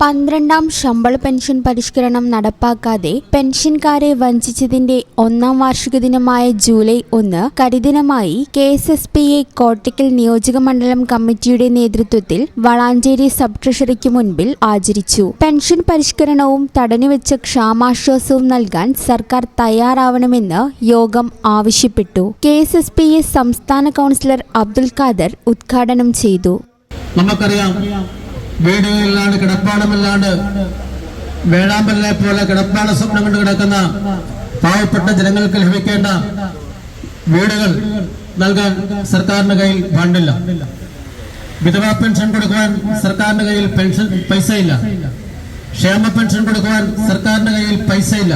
പന്ത്രണ്ടാം ശമ്പള പെൻഷൻ പരിഷ്കരണം നടപ്പാക്കാതെ പെൻഷൻകാരെ വഞ്ചിച്ചതിന്റെ ഒന്നാം വാർഷിക ദിനമായ ജൂലൈ ഒന്ന് കരിദിനമായി K S S P A Kottakkal നിയോജക മണ്ഡലം കമ്മിറ്റിയുടെ നേതൃത്വത്തിൽ വളാഞ്ചേരി സബ് ട്രഷറിക്ക് മുൻപിൽ ആചരിച്ചു. പെൻഷൻ പരിഷ്കരണവും തടഞ്ഞുവെച്ച ക്ഷാമാശ്വാസവും നൽകാൻ സർക്കാർ തയ്യാറാവണമെന്ന് യോഗം ആവശ്യപ്പെട്ടു. K S S P A സംസ്ഥാന കൗൺസിലർ അബ്ദുൽ ഖാദർ ഉദ്ഘാടനം ചെയ്തു. നമുക്കറിയാം വീടുകളിലാണ് കിടപ്പാടമില്ലാണ്ട് വേഴാമ്പലിനെ പോലെ കിടപ്പാട സ്വപ്നം കൊണ്ട് കിടക്കുന്ന പാവപ്പെട്ട ജനങ്ങൾക്ക് ലഭിക്കേണ്ട വീടുകൾ നൽകാൻ സർക്കാരിന്റെ കയ്യിൽ ഫണ്ടില്ല. വിധവാ പെൻഷൻ കൊടുക്കുവാൻ സർക്കാരിന്റെ കയ്യിൽ പെൻഷൻ പൈസയില്ല. ക്ഷേമ പെൻഷൻ കൊടുക്കുവാൻ സർക്കാരിന്റെ കയ്യിൽ പൈസയില്ല.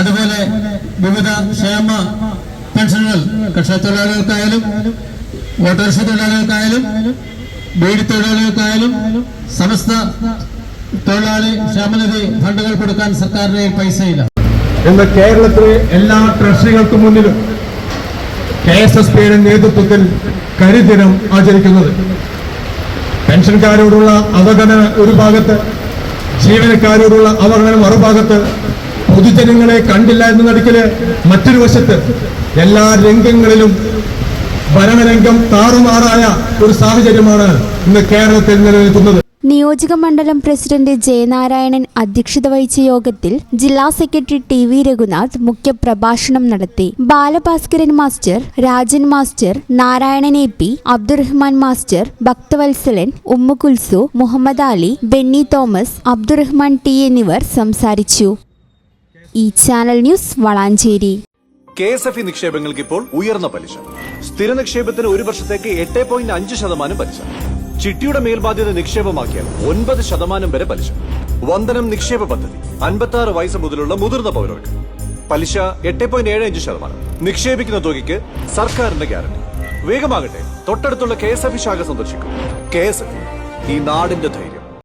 അതുപോലെ വിവിധ ക്ഷേമ പെൻഷനുകൾ കർഷക തൊഴിലാളികൾക്കായാലും ഓട്ടോറിക്ഷ തൊഴിലാളികൾക്കായാലും ബീഡി തൊഴിലാളികൾക്കായാലും സമസ്ത തൊഴിലാളി ക്ഷേമനിധി ഫണ്ടുകൾ കൊടുക്കാൻ സർക്കാരിന് പൈസയില്ല. ഇന്ന് കേരളത്തിലെ എല്ലാ ട്രഷറികൾക്കും മുന്നിലും കെ എസ് എസ് പിയുടെ നേതൃത്വത്തിൽ കരിദിനം ആചരിക്കുന്നത്. പെൻഷൻകാരോടുള്ള അവഗണന ഒരു ഭാഗത്ത് ജീവനക്കാരോടുള്ള അവഗണന മറുഭാഗത്ത് പൊതുജനങ്ങളെ കണ്ടില്ല എന്ന നടുക്കിൽ മറ്റൊരു വശത്ത് എല്ലാ രംഗങ്ങളിലും ഭരണരംഗം താറുമാറായ ഒരു സാഹചര്യമാണ് ഇന്ന് കേരളത്തിൽ നിലനിൽക്കുന്നത്. നിയോജക മണ്ഡലം പ്രസിഡന്റ് ജയനാരായണൻ അധ്യക്ഷത വഹിച്ച യോഗത്തിൽ ജില്ലാ സെക്രട്ടറി ടി വി രഘുനാഥ് മുഖ്യപ്രഭാഷണം നടത്തി. Balabhaskaran master Rajan master Narayanan A P Abdurahman master Bhakthavalsalan Ummukulsu Muhammad Ali Benny Thomas Abdurahman T എന്നിവർ സംസാരിച്ചു. ഈ channel news Valanchery. K S F E നിക്ഷേപങ്ങൾക്ക് ഇപ്പോൾ ഉയർന്ന പലിശ. സ്ഥിര നിക്ഷേപത്തിന് ഒരു വർഷത്തേക്ക് എട്ട് പോയിന്റ് അഞ്ച് ശതമാനം പലിശ. ചിട്ടിയുടെ മേൽബാധ്യത നിക്ഷേപമാക്കിയാൽ ഒൻപത് ശതമാനം വരെ പലിശ. വന്ദനം നിക്ഷേപ പദ്ധതി അൻപത്തി ആറ് വയസ്സ് മുതലുള്ള മുതിർന്ന പൗരർക്ക്. പലിശ എട്ട് പോയിന്റ് ഏഴ് അഞ്ച് ശതമാനം. നിക്ഷേപിക്കുന്ന തുകയ്ക്ക് സർക്കാരിന്റെ ഗ്യാരണ്ടി. വേഗമാകട്ടെ തൊട്ടടുത്തുള്ള കെ എസ് എഫ് ശാഖ സന്ദർശിക്കും. കെ എസ് എഫ് ഈ നാടിന്റെ ധൈര്യം.